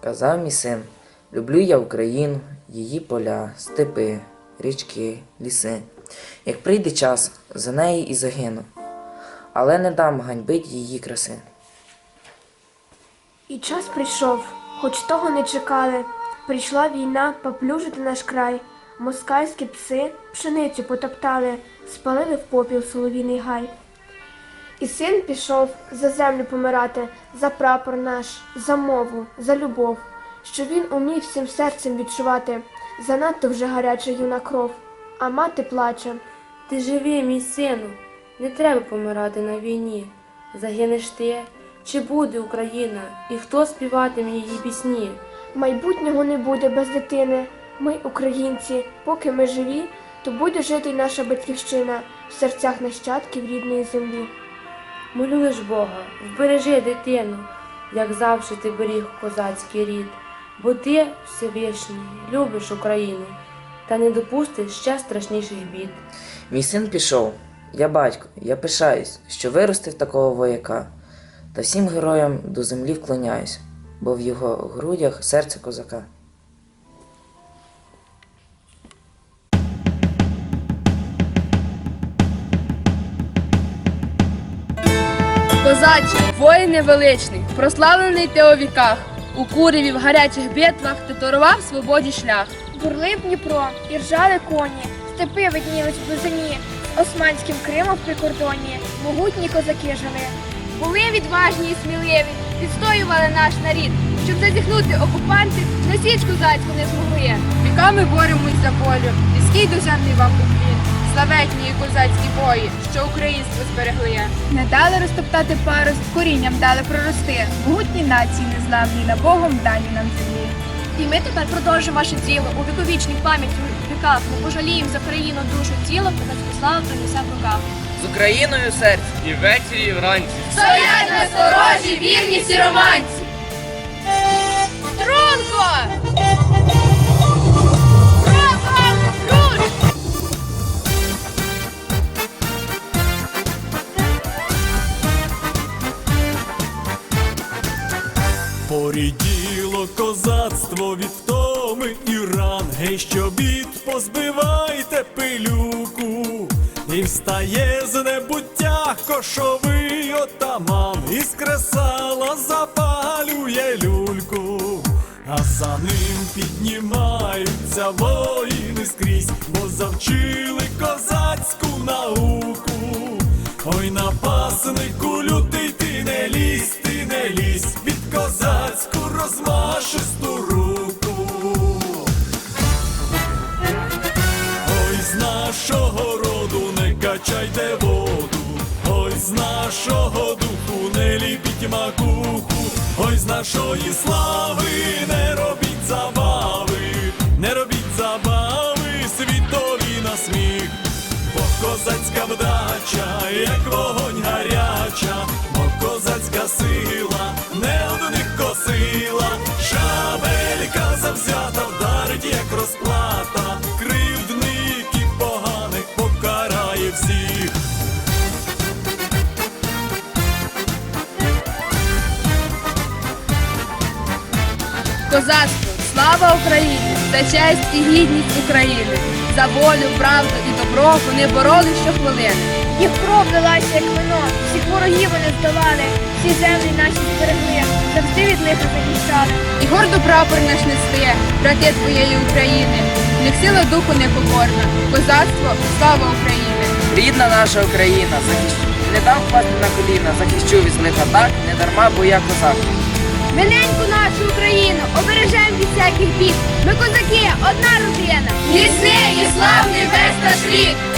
казав мій син, люблю я Україну, її поля, степи, річки, ліси. Як прийде час, за неї і загину, але не дам ганьбить її краси. І час прийшов, хоч того не чекали. Прийшла війна поплюжити наш край. Москальські пси пшеницю потоптали, спалили в попіл соловіний гай. І син пішов за землю помирати, за прапор наш, за мову, за любов, що він умів всім серцем відчувати. Занадто вже гаряча юна кров, а мати плаче. Ти живий, мій сину, не треба помирати на війні. Загинеш ти, чи буде Україна, і хто співатиме її пісні? Майбутнього не буде без дитини. Ми, українці, поки ми живі, то буде жити й наша батьківщина в серцях нащадків рідної землі. Молю лиш Бога, вбережи дитину, як завжди ти беріг козацький рід, бо ти, Всевишній, любиш Україну та не допустиш ще страшніших бід. Мій син пішов, я батько, я пишаюсь, що виростив такого вояка, та всім героям до землі вклоняюсь, бо в його грудях серце козака. Козаче, воїне величний, прославлений ти у віках, у куряві в гарячих битвах ти торував свободі шлях. Бурлив Дніпро, і ржали коні, степи виднілись в близині, османським Кримом при кордоні, могутні козаки жили. Були відважні і сміливі, відстоювали наш нарід, щоб зазіхнути окупанти, на січ козацьку не змогли. Віками боремось за волю, низький доземний вам уклін, славетні і козацькі бої, що українство зберегли. Не дали розтоптати парост, корінням дали прорости. Могутні нації незламні на Богом дані нам землі. І ми тепер продовжимо ваше діло у віковічній пам'яті віках. Ми пожаліємо за країну душу тіло, козацьку славу принесе в руках. З Україною в серці! І ввечері, і вранці. Стоять на сторожі, вірні всі романці! Струнко! Поріділо козацтво від втоми і ран, гей, що бід, позбивайте пилюку, і встає з небуття кошовий отаман, і з кресала запалює люльку, а за ним піднімаються воїни скрізь, бо завчили козацьку науку. Ой, напаснику лютий ти розмашисту руку. Ой, з нашого роду не качайте воду, ой, з нашого духу не ліпіть макуху, ой, з нашої слави не робіть забави, не робіть забави, світові на сміх. Бо козацька вдача, як вогонь Козацтво, слава Україні! За честь і гідність України! За волю, правду і добро вони боролись щохвилини. Їх кров лилася, як вино, всіх ворогів вони здолали, всі землі наші зберегли, завжди від лиха захищали. І гордо прапор наш нести, брати твоєї України. Них сила духу непокорна, козацтво, слава України! Рідна наша Україна, захищу. Не дам впасти на коліна, захищу від злих атак, не дарма, бо я козак. Миленьку нашу Україну обережем від всяких бід. Ми козаки, одна родина. Міцний і славний весь наш рід!